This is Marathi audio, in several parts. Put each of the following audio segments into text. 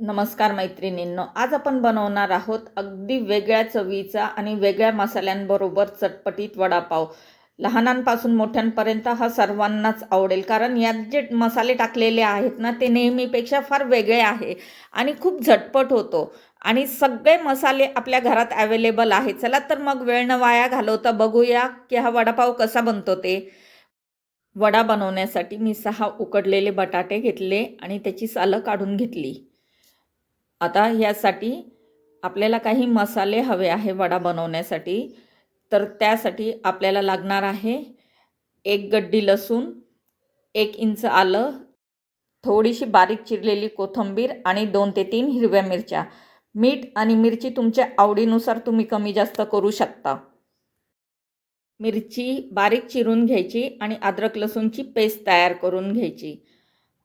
नमस्कार मैत्रिणींनो आज आपण बनवणार आहोत अगदी वेगळ्या चवीचा आणि वेगळ्या मसाल्यांबरोबर चटपटीत वडापाव. लहानांपासून मोठ्यांपर्यंत हा सर्वांनाच आवडेल कारण यात जे मसाले टाकलेले आहेत ना ते नेहमीपेक्षा फार वेगळे आहे आणि खूप झटपट होतो. आणि सगळे मसाले आपल्या घरात अवेलेबल आहे चला तर मग वेळ न वाया घालवता बघूया की हा वडापाव कसा बनतो ते. वडा बनवण्यासाठी मी सहा उकडलेले बटाटे घेतले आणि त्याची सालं काढून घेतली. आता ह्यासाठी आपल्याला काही मसाले हवे आहे वडा बनवण्यासाठी. तर त्यासाठी आपल्याला लागणार आहे एक गड्डी लसूण एक इंच आलं थोडीशी बारीक चिरलेली कोथिंबीर आणि दोन ते तीन हिरव्या मिरच्या. मीठ आणि मिरची तुमच्या आवडीनुसार तुम्ही कमी जास्त करू शकता. मिरची बारीक चिरून घ्यायची आणि अद्रक लसूणची पेस्ट तयार करून घ्यायची.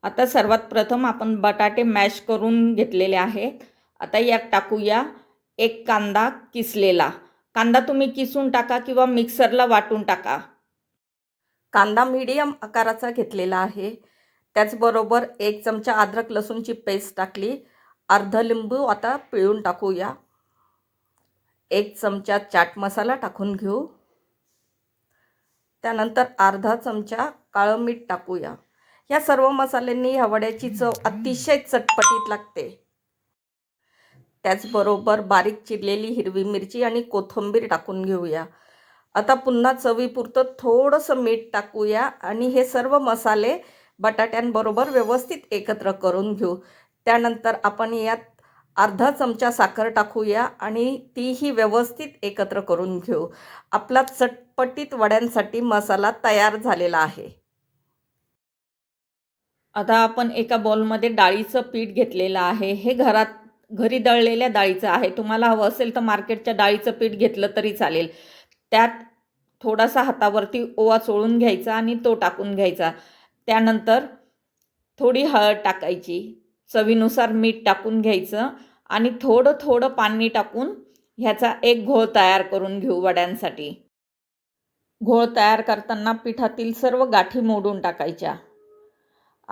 आता सर्वात प्रथम आपण बटाटे मॅश करून घेतलेले आहेत. आता यात टाकूया एक कांदा किसलेला. कांदा तुम्ही किसून टाका किंवा मिक्सरला वाटून टाका. कांदा मीडियम आकाराचा घेतलेला आहे. त्याचबरोबर एक चमचा अद्रक लसूणची पेस्ट टाकली. अर्ध लिंबू आता पिळून टाकूया. एक चमचा चाट मसाला टाकून घेऊ. त्यानंतर अर्धा चमचा काळं मीठ टाकूया. या सर्व मसाल्यांनी ह्या वड्याची चव अतिशय चटपटीत लागते. त्याचबरोबर बारीक चिरलेली हिरवी मिरची आणि कोथिंबीर टाकून घेऊया. आता पुन्हा चवीपुरतं थोडंसं मीठ टाकूया आणि हे सर्व मसाले बटाट्यांबरोबर व्यवस्थित एकत्र करून घेऊ. त्यानंतर आपण यात अर्धा चमचा साखर टाकूया आणि तीही व्यवस्थित एकत्र करून घेऊ. आपला चटपटीत वड्यांसाठी मसाला तयार झालेला आहे. आता आपण एका बॉलमध्ये डाळीचं पीठ घेतलेलं आहे. हे घरात घरी दळलेल्या डाळीचं आहे. तुम्हाला हवं असेल तर मार्केटच्या डाळीचं पीठ घेतलं तरी चालेल. त्यात थोडासा हातावरती ओवा चोळून घ्यायचा आणि तो टाकून घ्यायचा. त्यानंतर थोडी हळद टाकायची. चवीनुसार मीठ टाकून घ्यायचं आणि थोडं थोडं पाणी टाकून ह्याचा एक घोळ तयार करून घेऊ वड्यांसाठी. घोळ तयार करताना पिठातील सर्व गाठी मोडून टाकायच्या.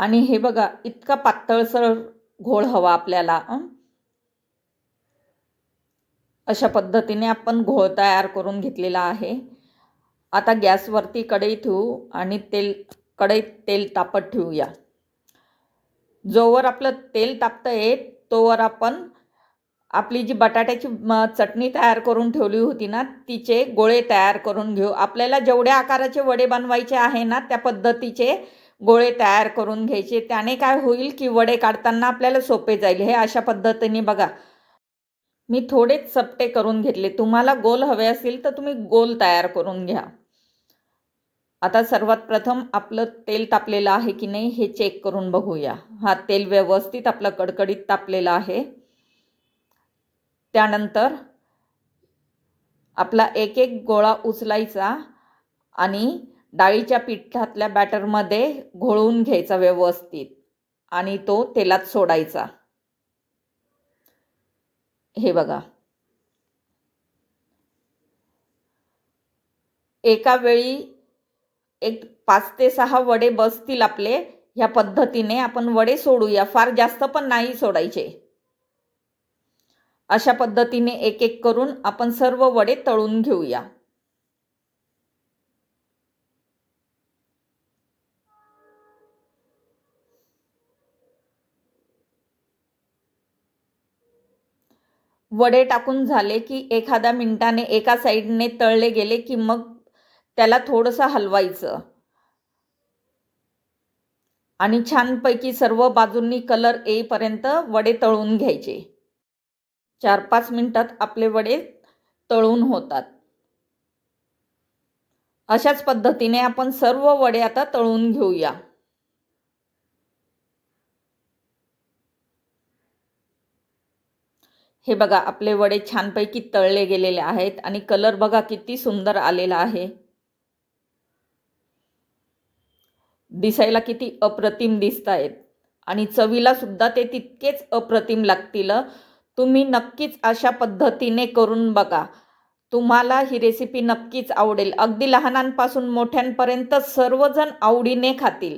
आणि हे बघा इतका पातळसर घोळ हवा आपल्याला अशा पद्धतीने आपण घोळ तयार करून घेतलेला आहे. आता गॅसवरती कढई ठेवू आणि तेल कढईत तेल तापत ठेवूया. जोवर आपलं तेल तापतं आहे तोवर आपण आपली जी बटाट्याची चटणी तयार करून ठेवली होती ना तिचे गोळे तयार करून घेऊ. आपल्याला जेवढ्या आकाराचे वडे बनवायचे आहे ना त्या पद्धतीचे गोळे तयार करून घ्यायचे. त्याने काय होईल की वडे काढताना आपल्याला सोपे जाईल. हे अशा पद्धतीने बघा. मी थोडेच चपटे करून घेतले. तुम्हाला गोल हवे असेल तर तुम्ही गोल तयार करून घ्या. आता सर्वात प्रथम आपलं तेल तापलेलं आहे की नाही हे चेक करून बघूया. हा तेल व्यवस्थित आपलं कडकडीत तापलेलं आहे. त्यानंतर आपला एक एक गोळा उचलायचा आणि डाळीच्या पिठातल्या बॅटरमध्ये घोळून घ्यायचा व्यवस्थित आणि तो तेलात सोडायचा. हे बघा. एका वेळी एक पाच ते सहा वडे बसतील आपले ह्या पद्धतीने आपण वडे सोडूया. फार जास्त पण नाही सोडायचे. अशा पद्धतीने एक एक करून आपण सर्व वडे तळून घेऊया. वडे टाकून झाले की एखाद्या मिनटाने एका साईडने तळले गेले की मग त्याला थोडंसं हलवायचं. आणि छानपैकी सर्व बाजूंनी कलर येईपर्यंत वडे तळून घ्यायचे. चार पाच मिनटात आपले वडे तळून होतात. अशाच पद्धतीने आपण सर्व वडे आता तळून घेऊया. हे बघा आपले वडे छानपैकी तळले गेलेले आहेत आणि कलर बघा किती सुंदर आलेला आहे. दिसायला किती अप्रतिम दिसत आहेत आणि चवीला सुद्धा ते तितकेच अप्रतिम लागतील. तुम्ही नक्कीच अशा पद्धतीने करून बघा. तुम्हाला ही रेसिपी नक्कीच आवडेल. अगदी लहानांपासून मोठ्यांपर्यंत सर्वजण आवडीने खातील.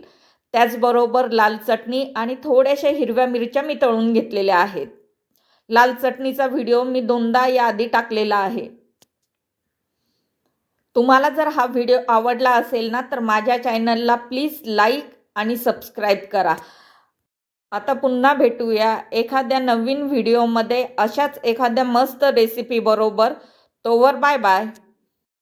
त्याचबरोबर लाल चटणी आणि थोड्याशा हिरव्या मिरच्या मी तळून घेतलेल्या आहेत. लाल चटणीचा व्हिडिओ मी दोनदा याआधी टाकलेला आहे. तुम्हाला जर हा व्हिडिओ आवडला असेल ना तर माझ्या चॅनलला प्लीज लाईक आणि सबस्क्राईब करा. आता पुन्हा भेटूया एखाद्या नवीन व्हिडिओमध्ये अशाच एखाद्या मस्त रेसिपीबरोबर तोवर बाय बाय